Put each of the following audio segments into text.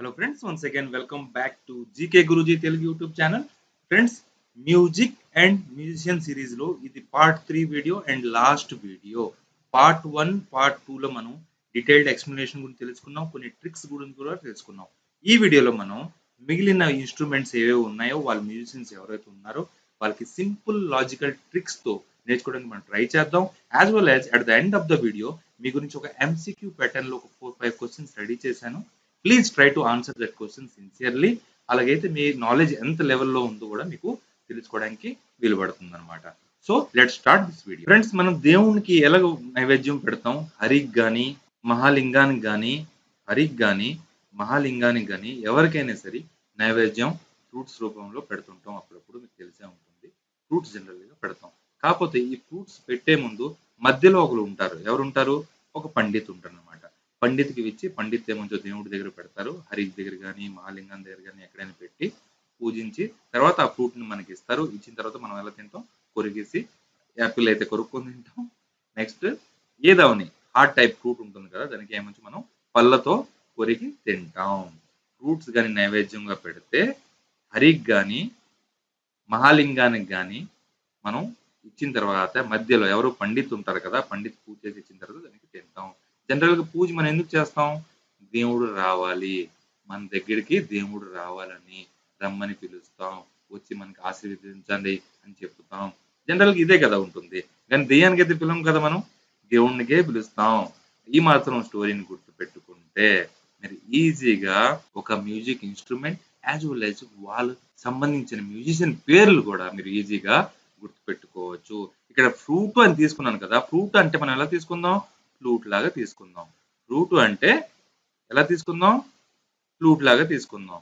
Hello friends once again welcome back to GK guruji Telugu YouTube channel friends music and musician సిరీస్లో ఇది part three video and last video part one part two లో మనం detailed explanation గురించి తెలుసుకున్నాం కొన్ని tricks గురించి కూడా తెలుసుకున్నాం. ఈ వీడియోలో మనం మిగిలిన ఇన్స్ట్రుమెంట్స్ ఏవేవి ఉన్నాయో వాళ్ళ మ్యూజిషియన్స్ ఎవరైతే ఉన్నారో వాళ్ళకి సింపుల్ లాజికల్ ట్రిక్స్తో నేర్చుకోవడానికి మనం ట్రై చేద్దాం. As well as at the end of the video మీ గురించి ఒక ఎంసీక్యూ ప్యాటర్న్లో ఒక ఫోర్ ఫైవ్ క్వశ్చన్స్ రెడీ చేశాను. Please try to answer that question sincerely. అలాగైతే మీ నాలెడ్జ్ ఎంత లెవెల్లో ఉందో కూడా మీకు తెలుసుకోవడానికి వీలు పడుతుంది అనమాట so let start this video friends మనం దేవునికి ఎలా నైవేద్యం పెడతాం? హరికి కానీ మహాలింగానికి కానీ హరికి గాని మహాలింగానికి కానీ ఎవరికైనా సరే నైవేద్యం ఫ్రూట్స్ రూపంలో పెడుతుంటాం. అప్పుడప్పుడు మీకు తెలిసే ఉంటుంది. ఫ్రూట్స్ జనరల్గా పెడతాం. కాకపోతే ఈ ఫ్రూట్స్ పెట్టే ముందు మధ్యలో ఒకరు ఉంటారు. ఎవరు ఉంటారు ఒక పండిత్ ఉంటారు అనమాట పండిత్కి ఇచ్చి పండిత్ ఏమంచో దేవుడి దగ్గర పెడతారు హరికి దగ్గర కానీ మహాలింగం దగ్గర కానీ ఎక్కడైనా పెట్టి పూజించి తర్వాత ఆ ఫ్రూట్ని మనకి ఇస్తారు. ఇచ్చిన తర్వాత మనం ఎలా తింటాం? కొరిగేసి యాపిల్ అయితే కొరుక్కొని తింటాం. నెక్స్ట్ ఏదవని హార్డ్ టైప్ ఫ్రూట్ ఉంటుంది కదా దానికి ఏమంచి మనం? పళ్ళతో కొరికి తింటాం. ఫ్రూట్స్ కానీ నైవేద్యంగా పెడితే హరికి కానీ మహాలింగానికి కానీ మనం ఇచ్చిన తర్వాత మధ్యలో ఎవరు పండిత్ ఉంటారు కదా పండిత్ పూజ చేసి ఇచ్చిన తర్వాత దానికి తింటాం. జనరల్గా పూజ మనం ఎందుకు చేస్తాం? దేవుడు రావాలి. మన దగ్గరికి దేవుడు రావాలని రమ్మని పిలుస్తాం. వచ్చి మనకి ఆశీర్వదించండి అని చెప్తాం. జనరల్గా ఇదే కదా ఉంటుంది. కానీ దెయ్యానికి అయితే పిలం కదా మనం? దేవునికే పిలుస్తాం. ఈ మాత్రం స్టోరీని గుర్తు పెట్టుకుంటే మీరు ఈజీగా ఒక music instrument as well as వాళ్ళు సంబంధించిన మ్యూజిషియన్ పేర్లు కూడా మీరు ఈజీగా గుర్తుపెట్టుకోవచ్చు. ఇక్కడ ఫ్రూట్ అని తీసుకున్నాను కదా. ఫ్రూట్ అంటే మనం ఎలా తీసుకుందాం? ఫ్లూట్ లాగా తీసుకుందాం. ఫ్రూట్ అంటే ఎలా తీసుకుందాం? ఫ్లూట్ లాగా తీసుకుందాం.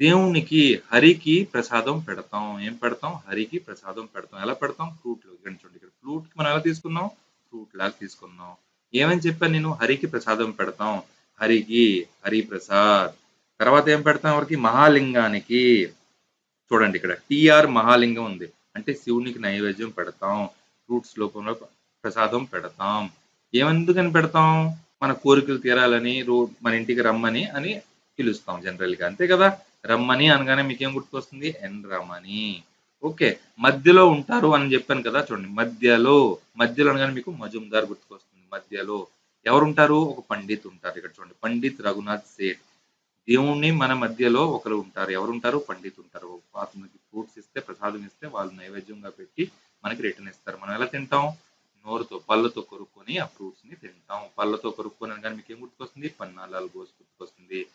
దేవునికి హరికి ప్రసాదం పెడతాం. ఏం పెడతాం? హరికి ప్రసాదం పెడతాం. ఎలా పెడతాం? ఫ్రూట్ ఇక్కడ చూడండి ఇక్కడ. ఫ్లూట్కి మనం ఎలా తీసుకున్నాం ఫ్రూట్ లాగా తీసుకున్నాం ఏమని చెప్పాను నేను? హరికి ప్రసాదం పెడతాం. హరికి హరి ప్రసాద్. తర్వాత ఏం పెడతాం ఎవరికి? మహాలింగానికి. చూడండి ఇక్కడ. టిఆర్ మహాలింగం ఉంది. అంటే శివునికి నైవేద్యం పెడతాం. ఫ్రూట్స్ లోపంలో ప్రసాదం పెడతాం. ఏమెందుకని పెడతాం? మన కోరికలు తీరాలని రో మన ఇంటికి రమ్మని అని పిలుస్తాం జనరల్గా. అంతే కదా? రమ్మని అనగానే మీకేం గుర్తుకొస్తుంది ఎన్ రమ్మని ఓకే. మధ్యలో ఉంటారు అని చెప్పాను కదా చూడండి. మధ్యలో మధ్యలో అనగానే మీకు మజుందార్ గుర్తుకొస్తుంది. మధ్యలో ఎవరు ఉంటారు ఒక పండిత్ ఉంటారు ఇక్కడ చూడండి. పండిత్ రఘునాథ్ సేఠ్ దేవుణ్ణి మన మధ్యలో ఒకరు ఉంటారు. ఎవరు ఉంటారు పండిత్ ఉంటారు. అతనికి ఫ్రూట్స్ ఇస్తే ప్రసాదం ఇస్తే వాళ్ళు నైవేద్యంగా పెట్టి మనకి రిటర్న్ ఇస్తారు. మనం ఎలా తింటాం? నోరుతో పళ్ళతో కొరుక్కొని ఆ ఫ్రూట్స్ని తింటాం. పళ్ళతో కొరుక్కొని అనగానే మీకు ఏం గుర్తుకొస్తుంది? పన్నాలాలు గోసి గుర్తుకొస్తుంది.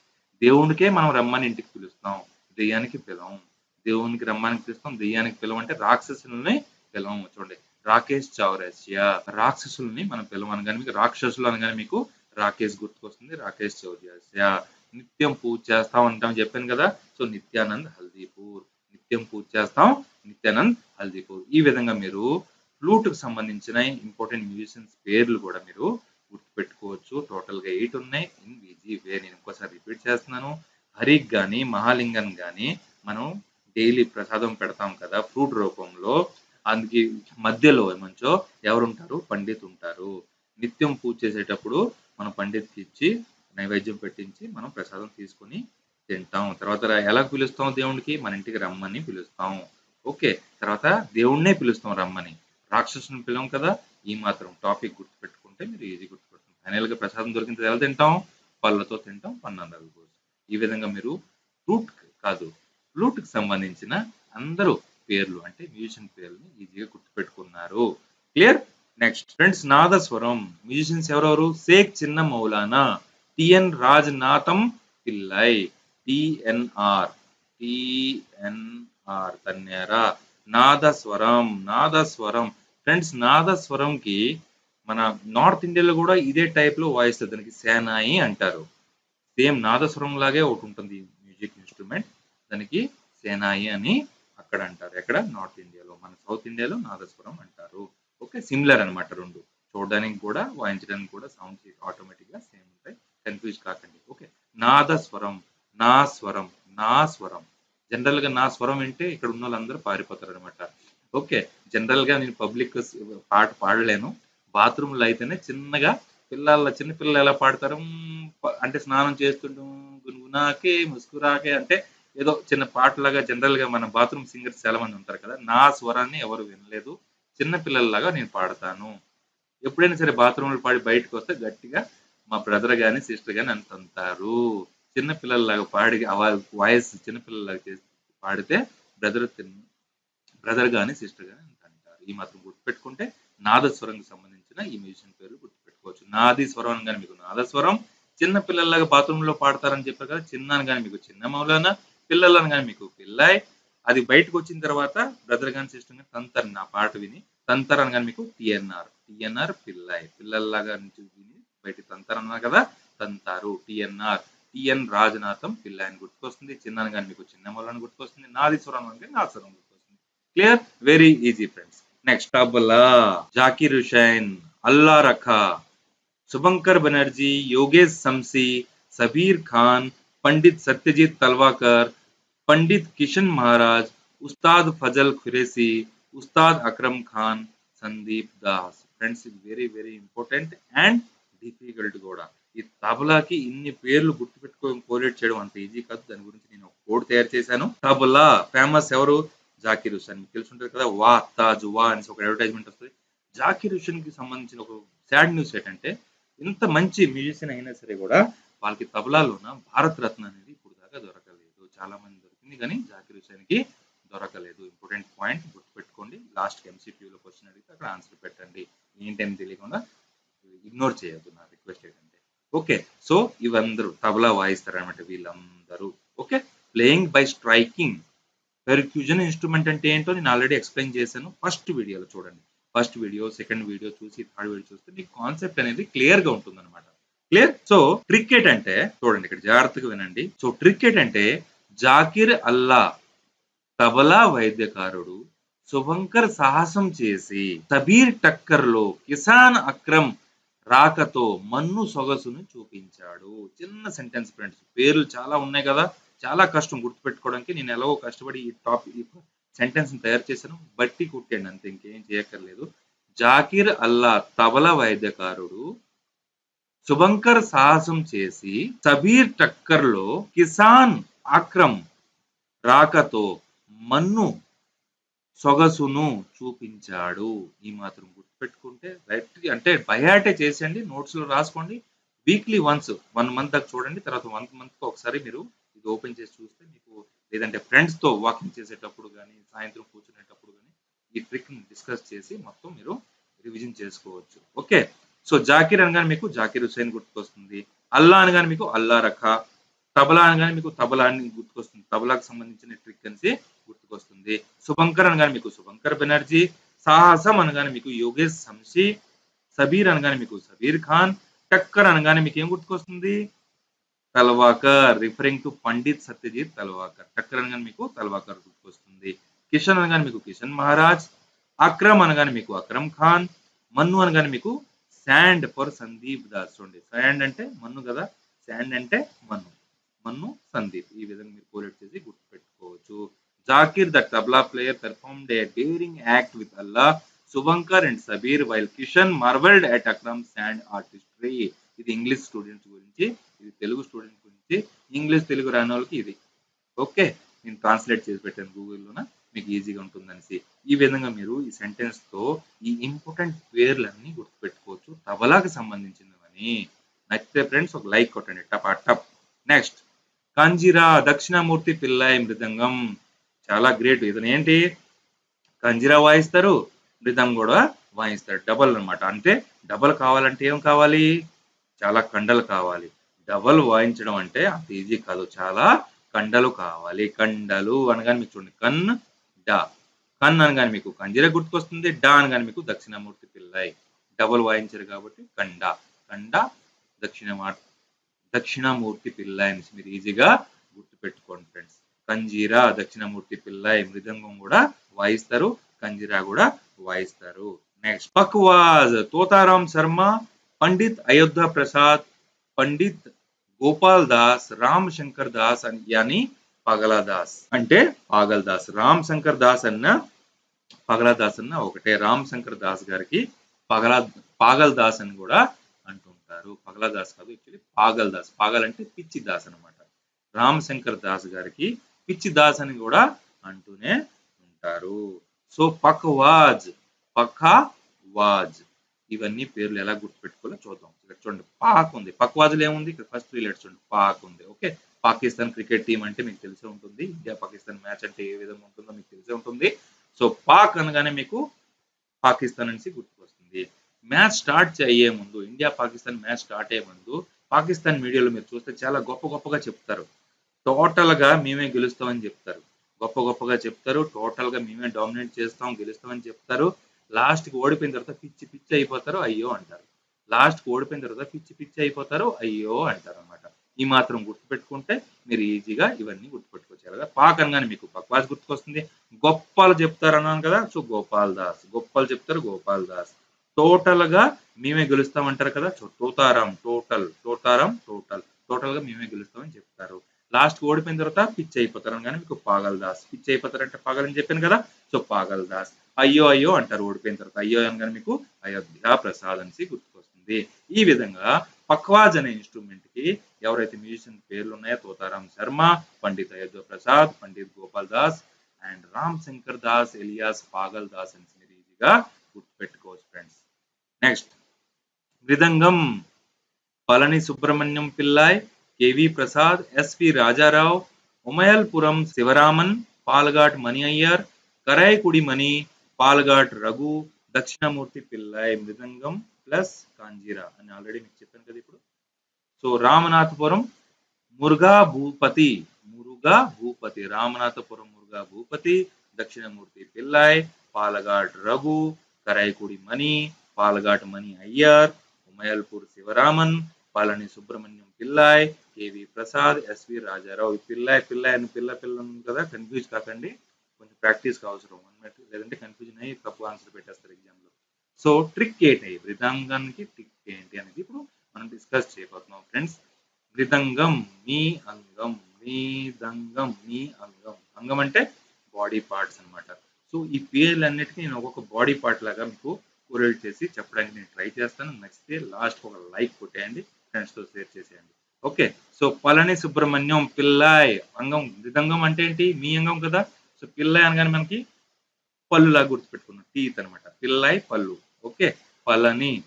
దేవునికే మనం రమ్మని ఇంటికి పిలుస్తాం. దెయ్యానికి పిలవం. దేవునికి రమ్మని పిలుస్తాం. దెయ్యానికి పిలవం అంటే రాక్షసుల్ని పిలవం. చూడండి. రాకేష్ చౌరస్య. రాక్షసుల్ని మనం పిలవం అనగానే మీకు రాక్షసులు అనగానే మీకు రాకేష్ గుర్తుకొస్తుంది. రాకేష్ చౌర్యాస్య నిత్యం పూజ చేస్తాం అంటాం చెప్పాను కదా. సో నిత్యానంద్ హల్దీపూర్. నిత్యం పూజ చేస్తాం. నిత్యానంద్ హల్దీపూర్. ఈ విధంగా మీరు ఫ్లూట్కి సంబంధించిన ఇంపార్టెంట్ మ్యూజిషియన్స్ పేర్లు కూడా మీరు గుర్తుపెట్టుకోవచ్చు. టోటల్గా ఎయిట్ ఉన్నాయి. ఇన్ విజీ వే నేను ఇంకోసారి రిపీట్ చేస్తున్నాను. హరిక్ కానీ మహాలింగం కానీ మనం డైలీ ప్రసాదం పెడతాం కదా ఫ్రూట్ రూపంలో. అందుకే మధ్యలో ఏమంచో ఎవరుంటారు? పండిత్ ఉంటారు. నిత్యం పూజ చేసేటప్పుడు మనం పండిత్కి ఇచ్చి నైవేద్యం పెట్టించి మనం ప్రసాదం తీసుకొని తింటాం. తర్వాత ఎలా పిలుస్తాం దేవుడికి మన ఇంటికి రమ్మని పిలుస్తాం. ఓకే తర్వాత దేవుణ్ణే పిలుస్తాం రమ్మని. రాక్షసుని పిలవం కదా ఈ మాత్రం టాపిక్ గుర్తుపెట్టుకుంటే మీరు ఈజీ గుర్తుపెట్టుకుంటారు ఫైనల్గా ప్రసాదం దొరికితే ఎలా తింటాం. పళ్ళతో తింటాం పన్నెండు భోజనం. ఈ విధంగా మీరు ఫ్రూట్ కాదు ఫ్లూట్కి సంబంధించిన అందరూ పేర్లు అంటే మ్యూజిషియన్ పేర్లని ఈజీగా గుర్తుపెట్టుకున్నారు. Clear next friends nadaswaram. Musicians ఎవరెవరు? Sheikh Chinna Moulana. T N Rajarathnam Pillai. T N R. T N R. తన్నేరా nadaswaram. Nadaswaram. Friends నాదస్వరంకి మన నార్త్ ఇండియాలో కూడా ఇదే టైప్లో వాయిస్తుంది దానికి సేనాయి అంటారు. సేమ్ నాదస్వరం లాగే ఒకటి ఉంటుంది మ్యూజిక్ ఇన్స్ట్రుమెంట్. దానికి సేనాయి అని అక్కడ అంటారు. ఎక్కడ? నార్త్ ఇండియాలో. మన సౌత్ ఇండియాలో నాదస్వరం అంటారు. ఓకే సిమిలర్ అనమాట రెండు. చూడడానికి కూడా వాయించడానికి కూడా సౌండ్స్ ఆటోమేటిక్గా సేమ్ ఉంటాయి. కన్ఫ్యూజ్ కాకండి. ఓకే నాదస్వరం నా స్వరం నా స్వరం జనరల్గా నా స్వరం అంటే ఇక్కడ ఉన్న వాళ్ళందరూ పారిపోతారు అనమాట ఓకే జనరల్గా నేను పబ్లిక్ పాట పాడలేను. బాత్రూమ్లో అయితేనే చిన్నగా పిల్లల చిన్న పిల్లలు ఎలా పాడతారు? అంటే స్నానం చేస్తుంటాం గునుగున సున్నాకే ముస్కురాకే అంటే ఏదో చిన్న పాటలాగా జనరల్గా మన బాత్రూమ్ సింగర్స్ చాలా మంది ఉంటారు కదా నా స్వరాన్ని ఎవరు వినలేదు. చిన్న పిల్లల్లాగా నేను పాడతాను. ఎప్పుడైనా సరే బాత్రూమ్లో పాడి బయటకు వస్తే గట్టిగా మా బ్రదర్ గాని సిస్టర్ గాని అంత అంటారు చిన్న పిల్లల్లాగా పాడి వాయిస్ చిన్న పిల్లల్లాగా చేసి పాడితే బ్రదర్ బ్రదర్ గాని సిస్టర్ గాని అంటారు ఈ మాత్రం గుర్తుపెట్టుకుంటే నాదస్వరంకి సంబంధించిన ఈ మ్యూజిషియన్ పేర్లు గుర్తుపెట్టుకోవచ్చు. నాది స్వరం అనగానే మీకు నాదస్వరం చిన్న పిల్లల్లాగా బాత్రూమ్లో పాడతారని చెప్పారు కదా చిన్న అనగానే మీకు చిన్న మౌలానా పిల్లలు అనగానే మీకు పిల్లాయ్. అది బయటకు వచ్చిన తర్వాత బ్రదర్ గాని సిస్టర్ గాని తంతర్ నా పాట విని తంతర్ అనగానే మీకు టిఎన్ఆర్ టిఎన్ఆర్ పిల్లాయ్. పిల్లల్లాగా నుంచి విని బయట తంతర్ అన్నారు కదా తంతారు టిఎన్ఆర్ టిఎన్ రాజనాథం పిల్లాయని గుర్తుకొస్తుంది చిన్న అనగానే మీకు చిన్న మౌలాని గుర్తుకొస్తుంది నాది స్వరం అనగానే నా స్వరం గుర్తుకొస్తుంది clear very easy friends next tabla Zakir Hussain Alla Rakha Shubhankar Banerjee Yogesh Shamsi Sabir Khan Pandit Satyajit Talwalkar Pandit Kishan Maharaj Ustad Fazal Qureshi Ustad Akram Khan Sandeep Das friends ఇది very very important and difficult కూడా ఈ తబలాకి ఇన్ని పేర్లు గుర్తుపెట్టుకో కోలేట్ చేయడం అంత easy కాదు దాని గురించి నేను ఒక కోడ్ తయారు చేశాను తబలా ఫేమస్ ఎవరు జాకిర్ హుసేన్ మీకు తెలిసి ఉంటుంది కదా వా తాజ్ వా అని ఒక అడ్వర్టైజ్మెంట్ వస్తుంది. జాకిర్ హుసేన్కి సంబంధించిన ఒక సాడ్ న్యూస్ ఏంటంటే ఇంత మంచి మ్యూజిషియన్ అయినా సరే కూడా వాళ్ళకి తబలాలోన భారత రత్న అనేది ఇప్పుడు దాకా దొరకలేదు. చాలా మంది దొరికింది కానీ జాకిర్ హుసేన్కి దొరకలేదు. ఇంపార్టెంట్ పాయింట్ గుర్తుపెట్టుకోండి. లాస్ట్ ఎంసీపీలో క్వశ్చన్ అడిగితే అక్కడ ఆన్సర్ పెట్టండి. ఏంటని తెలియకుండా ఇగ్నోర్ చేయొద్దు నా రిక్వెస్ట్ ఏంటంటే. ఓకే సో ఇవందరూ తబలా వాయిస్తారు అనమాట వీళ్ళందరూ. Okay playing by striking percussion instrument అంటే ఏంటో నేను ఆల్రెడీ ఎక్స్ప్లెయిన్ చేశాను. ఫస్ట్ వీడియోలో చూడండి. ఫస్ట్ వీడియో సెకండ్ వీడియో చూసి థర్డ్ వీడియో చూస్తే మీకు కాన్సెప్ట్ అనేది క్లియర్గా ఉంటుంది అనమాట క్లియర్ సో క్రికెట్ అంటే చూడండి ఇక్కడ జాగ్రత్తగా వినండి. సో క్రికెట్ అంటే జాకిర్ అల్లా తబలా వైద్యకారుడు శుభంకర్ సాహసం చేసి సబీర్ టక్కర్లో కిసాన్ అక్రమ్ రాకతో మన్ను సొగసును చూపించాడు. చిన్న సెంటెన్స్ ఫ్రెండ్స్ పేర్లు చాలా ఉన్నాయి కదా. చాలా కష్టం గుర్తుపెట్టుకోవడానికి. నేను ఎలాగో కష్టపడి ఈ టాపిక్ సెంటెన్స్ తయారు చేశాను. బట్టి కుట్టండి అంతే ఇంకేం చేయక్కర్లేదు. జాకిర్ అల్లా తబల వైద్యకారుడు శుభంకర్ సాహసం చేసి సబీర్ టక్కర్లో కిసాన్ ఆక్రమ్ రాకతో మన్ను సొగసును చూపించాడు. ఈ మాత్రం గుర్తుపెట్టుకుంటే రైట్ అంటే బయాటే చేసేయండి నోట్స్లో రాసుకోండి. వీక్లీ వన్స్ వన్ మంత్ దాకా చూడండి తర్వాత వన్ మంత్ ఒకసారి మీరు ఇది ఓపెన్ చేసి చూస్తే మీకు లేదంటే ఫ్రెండ్స్తో వాకింగ్ చేసేటప్పుడు కానీ సాయంత్రం కూర్చునేటప్పుడు కానీ ఈ ట్రిక్ని డిస్కస్ చేసి మొత్తం మీరు రివిజన్ చేసుకోవచ్చు. ఓకే సో జాకిర్ అనగానే మీకు జాకిర్ హుసేన్ గుర్తుకొస్తుంది. అల్లా అనగానే మీకు అల్లా రఖా తబలా అనగానే మీకు తబలా అని గుర్తుకొస్తుంది. తబలాకు సంబంధించిన ట్రిక్ అనేసి గుర్తుకొస్తుంది. శుభంకర్ అనగానే మీకు శుభంకర్ బెనర్జీ. సాహసం అనగానే మీకు యోగేష్ సంశీ సబీర్ అనగానే మీకు సబీర్ ఖాన్. టక్కర్ అనగానే మీకు ఏం గుర్తుకొస్తుంది? Talwalkar referring to Pandit Satyajit Talwalkar. టక్కర్ అనగానే మీకు తల్వాకర్ గుర్తుకొస్తుంది. కిషన్ అనగానే మీకు కిషన్ మహారాజ్ అక్రమ్ అనగానే మీకు అక్రమ్ ఖాన్ మన్ను అనగానే మీకు శాండ్ ఫర్ సందీప్ దాస్. చూడండి శాండ్ అంటే మన్ను కదా శాండ్ అంటే మన్ను. మన్ను సందీప్. ఈ విధంగా మీరు కోలేట్ చేసి గుర్తుపెట్టుకోవచ్చు. Zakir the tabla player performed a daring act with Allah Shubhankar and Sabir while Kishan marvelled at Akram sand artistry ఇది ఇంగ్లీష్ స్టూడెంట్స్ గురించి ఇది తెలుగు స్టూడెంట్ గురించి ఇంగ్లీష్ తెలుగు రాని వాళ్ళకి ఇది. ఓకే నేను ట్రాన్స్లేట్ చేసి పెట్టాను గూగుల్లోన మీకు ఈజీగా ఉంటుందనేసి. ఈ విధంగా మీరు ఈ సెంటెన్స్తో ఈ ఇంపార్టెంట్ పేర్లన్నీ గుర్తుపెట్టుకోవచ్చు. తబలాకి సంబంధించినవని. నచ్చితే ఫ్రెండ్స్ ఒక లైక్ కొట్టండి. టపా టప్. నెక్స్ట్ కంజిరా దక్షిణామూర్తి పిల్లాయి మృదంగం. చాలా గ్రేట్ ఇతను ఏంటి? కంజిరా వాయిస్తారు మృదం కూడా వాయిస్తారు. డబల్ అన్నమాట. అంటే డబల్ కావాలంటే ఏం కావాలి? చాలా కండలు కావాలి. డబల్ వాయించడం అంటే అంత ఈజీ కాదు. చాలా కండలు కావాలి. కండలు అనగానే మీకు చూడండి. కన్ డా. కన్ అనగానే మీకు కంజీర గుర్తుకొస్తుంది. డా అనగానే మీకు దక్షిణమూర్తి పిల్లై. డబల్ వాయించారు కాబట్టి కండ. కండ దక్షిణ దక్షిణమూర్తి పిల్లై అనేసి మీరు ఈజీగా గుర్తుపెట్టుకోండి ఫ్రెండ్స్. కంజీరా దక్షిణమూర్తి పిల్లై మృదంగం కూడా వాయిస్తారు. కంజీరా కూడా వాయిస్తారు. నెక్స్ట్. పక్వాజ్ తోతారాం శర్మ. పండిత్ అయోధ్యా ప్రసాద్ పండిత్ గోపాల్ దాస్ రామ్ శంకర్ దాస్ అని యాని దాస్. అంటే పాగల్ దాస్ రామ్ శంకర్ దాస్ అన్న పగలా దాస్ అన్న ఒకటే. రామ్ శంకర్ దాస్ గారికి పగల పాగల్ దాస్ అని కూడా అంటుంటారు పగలా దాస్ కాదు యాక్చువల్లీ పాగల్ దాస్. పాగల్ అంటే పిచ్చి దాస్ అన్నమాట. రామ్ శంకర్ దాస్ గారికి పిచ్చి దాస్ అని కూడా అంటూనే ఉంటారు. సో పక్వాజ్ పఖవాజ్ ఇవన్నీ పేర్లు ఎలా గుర్తుపెట్టుకోవాలో చూద్దాం. ఇక్కడ చూడండి పాక్ ఉంది. పక్వాజులు ఏముంది? ఇక్కడ ఫస్ట్ త్రీ లెటర్స్ చూడండి. పాక్ ఉంది. ఓకే పాకిస్తాన్ క్రికెట్ టీం అంటే మీకు తెలిసే ఉంటుంది. ఇండియా పాకిస్తాన్ మ్యాచ్ అంటే ఏ విధంగా ఉంటుందో మీకు తెలిసే ఉంటుంది. సో పాక్ అనగానే మీకు పాకిస్తాన్ నుంచి గుర్తుకొస్తుంది. మ్యాచ్ స్టార్ట్ అయ్యే ముందు ఇండియా పాకిస్తాన్ మ్యాచ్ స్టార్ట్ అయ్యే ముందు పాకిస్తాన్ మీడియాలో మీరు చూస్తే చాలా గొప్ప గొప్పగా చెప్తారు. టోటల్గా మేమే గెలుస్తామని చెప్తారు. గొప్ప గొప్పగా చెప్తారు. టోటల్గా మేమే డామినేట్ చేస్తాం గెలుస్తామని చెప్తారు. లాస్ట్కి ఓడిపోయిన తర్వాత పిచ్చి పిచ్చి అయిపోతారు అయ్యో అంటారు. లాస్ట్కి ఓడిపోయిన తర్వాత పిచ్చి పిచ్చి అయిపోతారు అయ్యో అంటారు అనమాట ఈ మాత్రం గుర్తుపెట్టుకుంటే మీరు ఈజీగా ఇవన్నీ గుర్తుపెట్టుకోవచ్చు కదా. పాకనగానే మీకు బక్వాస్ గుర్తుకొస్తుంది. గొప్పలు చెప్తారు అన్నాను కదా సో గోపాల్ దాస్. గొప్పలు చెప్తారు గోపాల్ దాస్. టోటల్గా మేమే గెలుస్తామంటారు కదా so Totaram total Totaram total. టోటల్గా మేమే గెలుస్తామని చెప్తారు. లాస్ట్ ఓడిపోయిన తర్వాత పిచ్ అయిపోతారు కానీ మీకు పాగల్ దాస్. పిచ్ అయిపోతారంటే పాగల్ అని చెప్పాను కదా సో పాగల్ దాస్. అయ్యో అయ్యో అంటారు ఓడిపోయిన తర్వాత అయ్యో అనగానే మీకు అయోధ్య ప్రసాద్ అనేసి గుర్తుకొస్తుంది. ఈ విధంగా పక్వాజ్ అనే ఇన్స్ట్రుమెంట్కి ఎవరైతే మ్యూజిషియన్ పేర్లు ఉన్నాయో తోతారాం శర్మ పండిత్ అయోధ్య ప్రసాద్ పండిత్ గోపాల్ దాస్ అండ్ రామ్ శంకర్ దాస్ ఎలియాస్ పాగల్ దాస్ అని మీరు ఈజీగా గుర్తుపెట్టుకోవచ్చు friends. Next mridangam Palani Subramaniam Pillai K V Prasad S V Rajarao Umayalpuram Sivaraman Palghat Mani Iyer Karaikudi Mani Palghat Raghu Dakshinamurthy Pillai mridangam plus kanjira అని ఆల్రెడీ మీకు చెప్పాను కదా ఇప్పుడు. So Ramanathapuram Muruga Bhoopathy Muruga Bhoopathy Ramanathapuram Muruga Bhoopathy Dakshinamurthy Pillai Palghat Raghu Karaikudi Mani Palghat Mani Iyer Umayalpuram Sivaraman Palani Subramaniam Pillai K V Prasad S V Rajarao. Pillai Pillai అని పిల్ల పిల్ల ఉంది కదా confuse కాకండి. కొంచెం practice అవసరం లేదంటే confusion అయ్యి తప్పు ఆన్సర్ పెట్టేస్తారు ఎగ్జామ్లో. సో ట్రిక్ ఏంటి? మృదంగానికి ట్రిక్ ఏంటి అనేది ఇప్పుడు మనం డిస్కస్ చేయబోతున్నాం. ఫ్రెండ్స్ మృదంగం మీ అంగం మృదంగం మీ అంగం. అంగం అంటే బాడీ పార్ట్స్ అన్నమాట. సో ఈ పేర్లన్నిటికీ నేను ఒక్కొక్క బాడీ పార్ట్ లాగా మీకు కోరేట్ చేసి చెప్పడానికి నేను ట్రై చేస్తాను. నచ్చితే లాస్ట్ ఒక లైక్ కొట్టేయండి ఫ్రెండ్స్తో షేర్ చేసేయండి. ఓకే సో పళని సుబ్రహ్మణ్యం పిల్లాయ్ అంగం మృదంగం అంటే ఏంటి? మీ అంగం కదా? సో పిల్లై అనగానే మనకి పళ్ళులా గుర్తుపెట్టుకున్నాం. టీత్ అన్నమాట. పిల్లాయి పళ్ళు. ఓకే? పళని.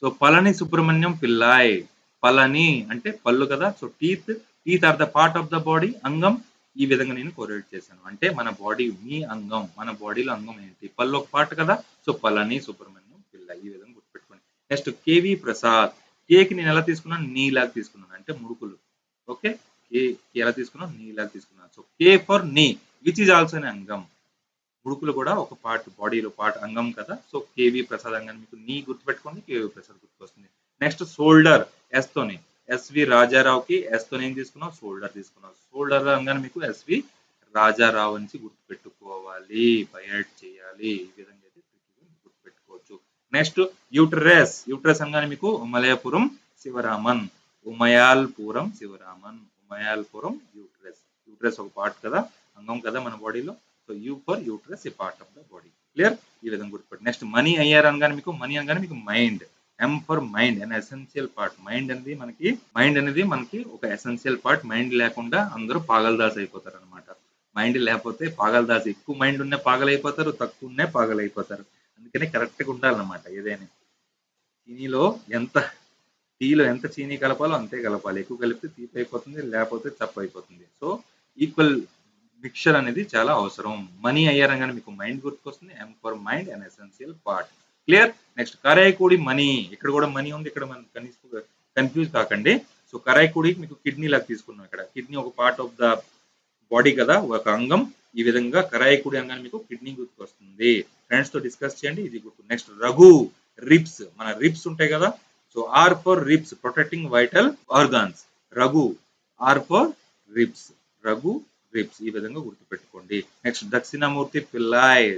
సో పళని సుబ్రహ్మణ్యం పిల్లాయ్. పళని అంటే పళ్ళు కదా? So teeth teeth are the part of the body అంగం. ఈ విధంగా నేను కొరేట్ చేశాను. అంటే మన బాడీ మీ అంగం. మన బాడీలో అంగం ఏంటి? పళ్ళు ఒక పార్ట్ కదా? సో పళని సుబ్రహ్మణ్యం పిల్ల ఈ విధంగా గుర్తుపెట్టుకోండి. Next KV Prasad. కేక్ నేను ఎలా తీసుకున్నాను? నీలాగా తీసుకున్నాను. అంటే ముడుకులు. ఓకే? కే ఎలా తీసుకున్నాను నీలాగా తీసుకున్నాం. So K for knee which is also అంగం. ముడుకులు కూడా ఒక పార్ట్ బాడీలో పార్ట్ అంగం కదా. సో కేవి ప్రసాద్ అంగం మీకు నీ గుర్తుపెట్టుకోండి కేవి ప్రసాద్ గుర్తుకొస్తుంది. నెక్స్ట్ షోల్డర్ ఎస్ తోని. ఎస్వి రాజారావుకి ఎస్ ఏం తీసుకున్నాం షోల్డర్ తీసుకున్నాం షోల్డర్ అనగానే మీకు ఎస్వి రాజారావు నుంచి గుర్తుపెట్టుకోవాలి. బయట్ చేయాలి. ఈ విధంగా అయితే గుర్తుపెట్టుకోవచ్చు. నెక్స్ట్ యూట్రెస్. యూట్రెస్ అనగానే మీకు ఉమలయపురం శివరామన్. ఉమయాల్పురం శివరామన్. మయాల్పురం యూట్రస్ యూట్రస్ ఒక పార్ట్ కదా అంగం కదా మన బాడీలో so U for uterus a part of the body clear ఈ విధంగా గుర్తుపెట్టి నెక్స్ట్ మనీ అయ్యారు అనగానే మీకు మనీ అనగానే మీకు మైండ్ ఎం ఫర్ మైండ్ అనే ఎసెన్షియల్ పార్ట్ మైండ్ అనేది మనకి మైండ్ అనేది మనకి ఒక ఎసెన్షియల్ పార్ట్ మైండ్ లేకుండా అందరూ పాగల్దాస్ అయిపోతారు అనమాట మైండ్ లేకపోతే పాగల్దాస్ ఎక్కువ మైండ్ ఉన్న పాగలైపోతారు తక్కువ ఉన్నే పాగలైపోతారు అందుకనే కరెక్ట్గా ఉండాలన్నమాట ఏదైనా. దీనిలో ఎంత టీలో ఎంత చీనీ కలపాలో అంతే కలపాలి. ఎక్కువ కలిపితే తీపి అయిపోతుంది లేకపోతే చప్ప అయిపోతుంది. సో ఈక్వల్ మిక్చర్ అనేది చాలా అవసరం. మనీ అయ్యారంగానే మీకు మైండ్ గుర్తుకొస్తుంది. M for mind and essential part clear next Karaikudi money. ఇక్కడ కూడా మనీ ఉంది ఇక్కడ మనం కనీసం కన్ఫ్యూజ్ కాకండి. సో కరాయికూడి మీకు కిడ్నీ లాగా తీసుకున్నాం ఇక్కడ. కిడ్నీ ఒక పార్ట్ ఆఫ్ ద బాడీ కదా ఒక అంగం. ఈ విధంగా కరాయికూడి అంగాన్ని మీకు కిడ్నీ గుర్తుకొస్తుంది. ఫ్రెండ్స్తో డిస్కస్ చేయండి ఇది గుర్తు. నెక్స్ట్ రఘు. రిప్స్ మన రిప్స్ ఉంటాయి కదా so R for ribs protecting vital organs Raghu R for ribs Raghu ribs ఈ విధంగా గుర్తుపెట్టుకోండి. నెక్స్ట్ దక్షిణామూర్తి పిల్లాయ్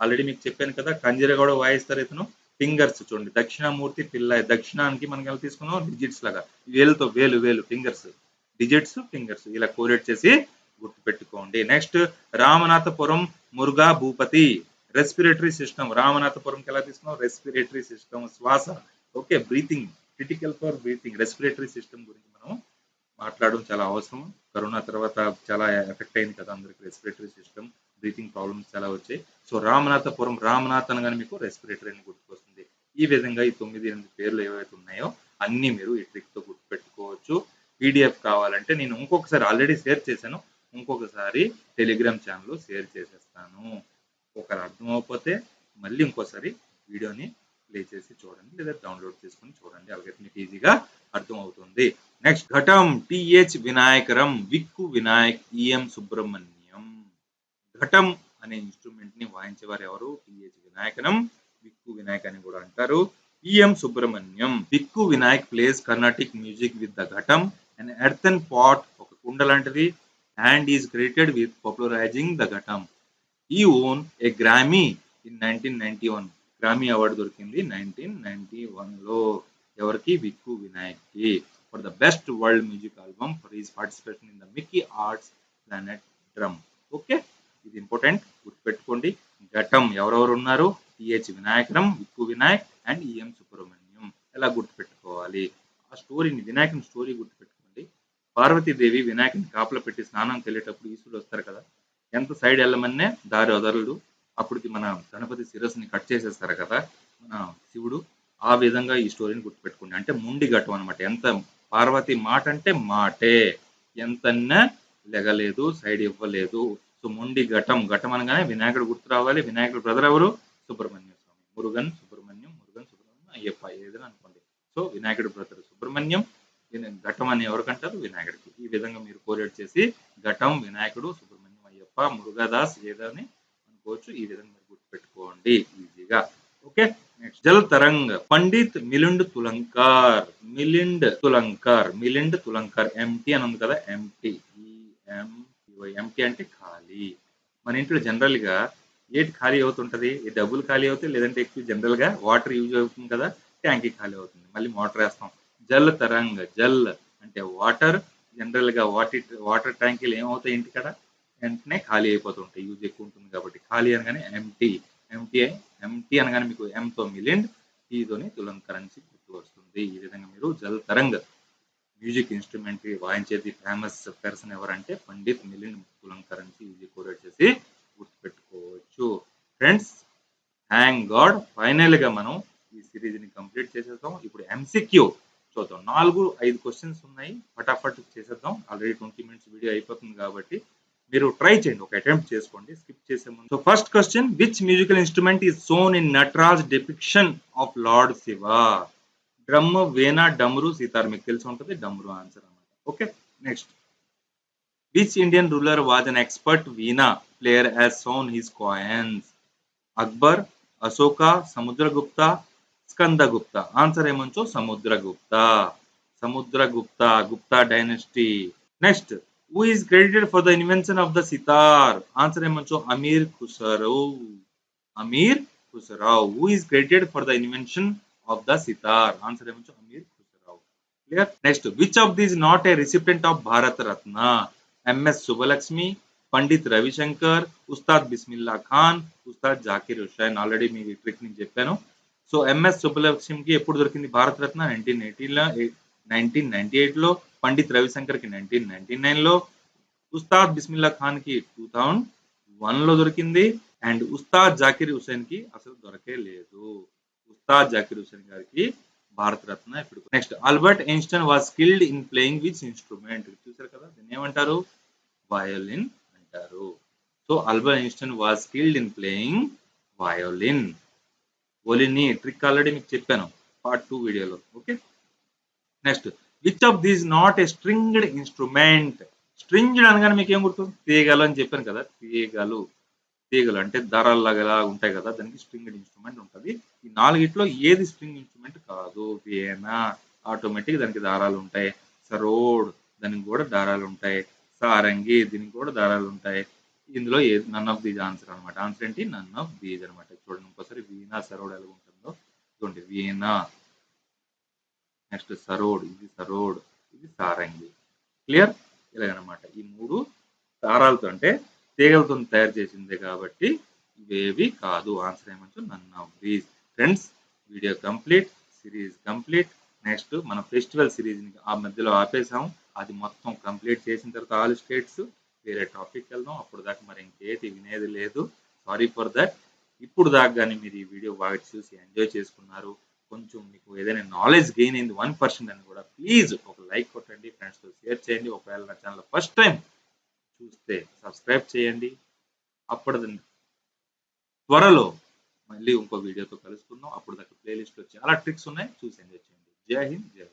ఆల్రెడీ మీకు చెప్పాను కదా కంజరగౌడ వాయిస్తారు ఇతను. ఫింగర్స్ చూడండి. దక్షిణామూర్తి పిల్లాయ్ దక్షిణానికి మనం ఎలా తీసుకున్నాం డిజిట్స్ లాగా. వేలుతో వేలు వేలు ఫింగర్స్ డిజిట్స్ ఫింగర్స్ ఇలా కోరేట్ చేసి గుర్తుపెట్టుకోండి. Next Ramanathapuram Muruga Bhupathi respiratory system రామనాథపురంకి ఎలా తీసుకున్నాం? రెస్పిరేటరీ సిస్టమ్ శ్వాస. Okay breathing critical for breathing respiratory system గురించి మనం మాట్లాడడం చాలా అవసరం. కరోనా తర్వాత చాలా ఎఫెక్ట్ అయింది కదా అందరికి రెస్పిరేటరీ సిస్టమ్ బ్రీతింగ్ ప్రాబ్లమ్స్ చాలా వచ్చాయి. సో రామనాథపురం రామనాథ్ అనగానే మీకు రెస్పిరేటరీ అని గుర్తుకొస్తుంది. ఈ విధంగా ఈ తొమ్మిది ఎనిమిది పేర్లు ఏవైతే ఉన్నాయో అన్ని మీరు ఈ ట్రిక్తో గుర్తుపెట్టుకోవచ్చు. పీడిఎఫ్ కావాలంటే నేను ఇంకొకసారి ఆల్రెడీ షేర్ చేశాను. ఇంకొకసారి టెలిగ్రామ్ ఛానల్లో షేర్ చేసేస్తాను. ఒకరు అర్థం అవకపోతే మళ్ళీ ఇంకోసారి వీడియోని ప్లే చేసి చూడండి లేదా డౌన్లోడ్ చేసుకుని చూడండి. అలాగైతే మీకు ఈజీగా అర్థం అవుతుంది next ghatam T H Vinayakram Vikku Vinayak E M Subramaniam. Ghatam అనే ఇన్స్ట్రుమెంట్ని వాయించేవారు ఎవరు? టిహెచ్ వినాయకరం విక్కు వినాయక్ అని కూడా అంటారు. E M Subramaniam Vikku Vinayak plays Carnatic music with the ghatam. And earthen pot ఒక కుండ లాంటిది. And is created with popularising the ghatam. He won a Grammy in nineteen ninety one Grammy award దొరికింది nineteen ninety వన్లో. ఎవరికి? Vikku వినాయక్కి for the best world music album for his participation in the Mickey Hart's Planet Drum okay ఇది important గుర్తుపెట్టుకోండి. ఘటం ఎవరెవరు ఉన్నారు? T H Vinayakram Vikku Vinayak and E M Subramaniam ఎలా గుర్తుపెట్టుకోవాలి? ఆ స్టోరీని వినాయకుని స్టోరీ గుర్తుపెట్టుకోండి. పార్వతీదేవి వినాయకుని కాపలో పెట్టి స్నానం వెళ్ళేటప్పుడు ఈసులు వస్తారు కదా? ఎంత సైడ్ వెళ్ళమన్నే? దారి వదలడు. అప్పటికి మన గణపతి శిరస్సుని కట్ చేసేస్తారు కదా మన శివుడు ఆ విధంగా ఈ స్టోరీని గుర్తుపెట్టుకోండి. అంటే ముండి ఘటం అనమాట ఎంత పార్వతి మాట అంటే మాటే. ఎంతన్నా లెగలేదు సైడ్ ఇవ్వలేదు. సో మొండి ఘటం ఘటం అనగానే వినాయకుడు గుర్తు రావాలి. వినాయకుడు బ్రదర్ ఎవరు? సుబ్రహ్మణ్య స్వామి. మురుగన్ సుబ్రహ్మణ్యం మురుగన్ సుబ్రహ్మణ్యం అయ్యప్ప ఏదైనా అనుకోండి. సో వినాయకుడు బ్రదర్ సుబ్రహ్మణ్యం ఘటం అని ఎవరికంటారు వినాయకుడికి. ఈ విధంగా మీరు కోరేట్ చేసి ఘటం వినాయకుడు సుబ్రహ్మణ్యం అయ్యప్ప మురుగదాస్ ఏదని చేసుకోవచ్చు ఈ విధంగా గుర్తుపెట్టుకోండి. ఈజీగా okay next jal tarang. Pandit Milind Tulankar. Milind Tulankar. Milind Tulankar. M T అని ఉంది కదా? ఎంటీ ఎంటీ అంటే ఖాళీ. మన ఇంట్లో జనరల్గా ఏటి ఖాళీ అవుతుంటది? ఈ డబ్బులు ఖాళీ అవుతాయి? లేదంటే ఎక్కువ జనరల్గా వాటర్ యూజ్ అవుతుంది కదా? ట్యాంకీ ఖాళీ అవుతుంది. మళ్ళీ మోటార్ వేస్తాం. జల్ తరంగ్. జల్ అంటే వాటర్ జనరల్గా వాటర్ వాటర్ ట్యాంకీలు ఏమవుతాయి ఇంటి కదా వెంటనే ఖాళీ అయిపోతుంటాయి యూజ్ ఎక్కువ ఉంటుంది కాబట్టి ఖాళీ అనగానే ఎంటీ ఎంటీ ఎంటీ అనగానే మీకు ఎంతో మిలిండ్ టీతోని తులం కరెన్సీ గుర్తు వస్తుంది ఈ విధంగా మీరు జల్ తరంగ్ మ్యూజిక్ ఇన్స్ట్రుమెంట్ వాయించేది ఫేమస్ పర్సన్ ఎవరంటే పండిత్ మిలిండ్ తులం కరెన్సీ ఇది కోరేట్ చేసి గుర్తుపెట్టుకోవచ్చు. ఫ్రెండ్స్ థ్యాంక్ గాడ్ ఫైనల్గా మనం ఈ సిరీస్ని కంప్లీట్ చేసేద్దాం. ఇప్పుడు ఎంసీక్యూ చూద్దాం. నాలుగు ఐదు క్వశ్చన్స్ ఉన్నాయి. ఫటాఫట్ చేసేద్దాం. ఆల్రెడీ ట్వంటీ మినిట్స్ వీడియో అయిపోతుంది కాబట్టి మీరు ట్రై చేయండి. ఒక అటెంప్ట్ చేసుకోండి. స్కిప్ చేసే ముందు. So first question which musical instrument is shown in Nataraj depiction of lord Shiva drum veena damru sitar మీకు తెలిసి ఉంటుంది? డమ్రు ఆన్సర్ అన్నమాట. Okay next which Indian ruler was an expert veena player as shown his coins Akbar Ashoka Samudragupta Skandagupta answer ఏమంచో? Samudragupta Samudragupta Gupta dynasty next who is credited for the invention of the sitar answer ఏమంచో Amir Khusro Amir Khusrau who is credited for the invention of the sitar answer ఏమంచో Amir Khusrau clear next which of these not a recipient of Bharat Ratna MS Subbalakshmi Pandit Ravishankar Ustad Bismillah Khan Ustad Zakir Hussain already me trick నేను చెప్పాను so MS సుబ్బలక్ష్మికి ఎప్పుడు దొరికింది Bharat Ratna nineteen ఎయిటీలో nineteen ninety ఎయిట్లో పండిత్ రవిశంకర్కి nineteen ninety నైన్లో ఉస్తాద్ బిస్మిల్లా ఖాన్కి టూ థౌజండ్ వన్లో దొరికింది. అండ్ ఉస్తాద్ జాకిర్ హుసేన్కి అసలు దొరకే లేదు. ఉస్తాద్ జాకిర్ హుసేన్ గారికి భారత రత్న ఇప్పుడు next. Albert Einstein was skilled in playing with instrument. చూసారు కదా దీన్ని ఏమంటారు? వయోలిన్ అంటారు. So Albert Einstein was skilled in playing violin. ఓలిని trick already మీకు చెప్పాను పార్ట్ టూ వీడియోలో. Okay? Next which of these not a stringed instrument stringed అనగానే మీకు ఏం గుర్తు? తీగలు అని చెప్పాను కదా. తీగలు. తీగలు అంటే దారాల్లాగా ఉంటాయి కదా. దానికి స్ట్రింగ్డ్ ఇన్స్ట్రుమెంట్ ఉంటుంది. ఈ నాలుగిట్లో ఏది స్ట్రింగ్ ఇన్స్ట్రుమెంట్ కాదు? వేనా ఆటోమేటిక్ దానికి దారాలు ఉంటాయి. సరోడ్ దానికి కూడా దారాలు ఉంటాయి. సారంగి దీనికి కూడా దారాలు ఉంటాయి. ఇందులో E none of these answer అనమాట ఆన్సర్ ఏంటి? నన్ ఆఫ్ దీజ్ అనమాట చూడండి ఇంకోసారి వీణా సరోడ్ ఎలా ఉంటుందో చూడండి వీణా. నెక్స్ట్ సరోడ్ ఇది సరోడ్ ఇది సారంగి. క్లియర్ ఇలాగనమాట. ఈ మూడు దారాలతో అంటే తీగలతో తయారు చేసిందే కాబట్టి ఇవేవి కాదు. ఆన్సర్ ఏమంటారు none of these friends video complete series complete next మన ఫెస్టివల్ సిరీస్ ఆ మధ్యలో ఆపేసాము అది మొత్తం కంప్లీట్ చేసిన తర్వాత ఆల్ స్టేట్స్ వేరే టాపిక్ వెళ్దాం. అప్పుడు దాకా మరి ఇంకేది వినేది లేదు. సారీ ఫర్ దట్ ఇప్పుడు దాకా కానీ మీరు ఈ వీడియో బాగా చూసి ఎంజాయ్ చేసుకున్నారు. కొంచెం మీకు ఏదైనా నాలెడ్జ్ గెయిన్ అయింది వన్ పర్సెంట్ అని కూడా ప్లీజ్ ఒక లైక్ కొట్టండి ఫ్రెండ్స్తో షేర్ చేయండి. ఒకవేళ నా ఛానల్ ఫస్ట్ టైం చూస్తే సబ్స్క్రైబ్ చేయండి. అప్పుడు త్వరలో మళ్ళీ ఇంకో వీడియోతో కలుసుకుందాం. అప్పుడు దాకా ప్లేలిస్ట్లో చాలా ట్రిక్స్ ఉన్నాయి. చూసి ఎంజాయ్ చేయండి. జై హింద్ జై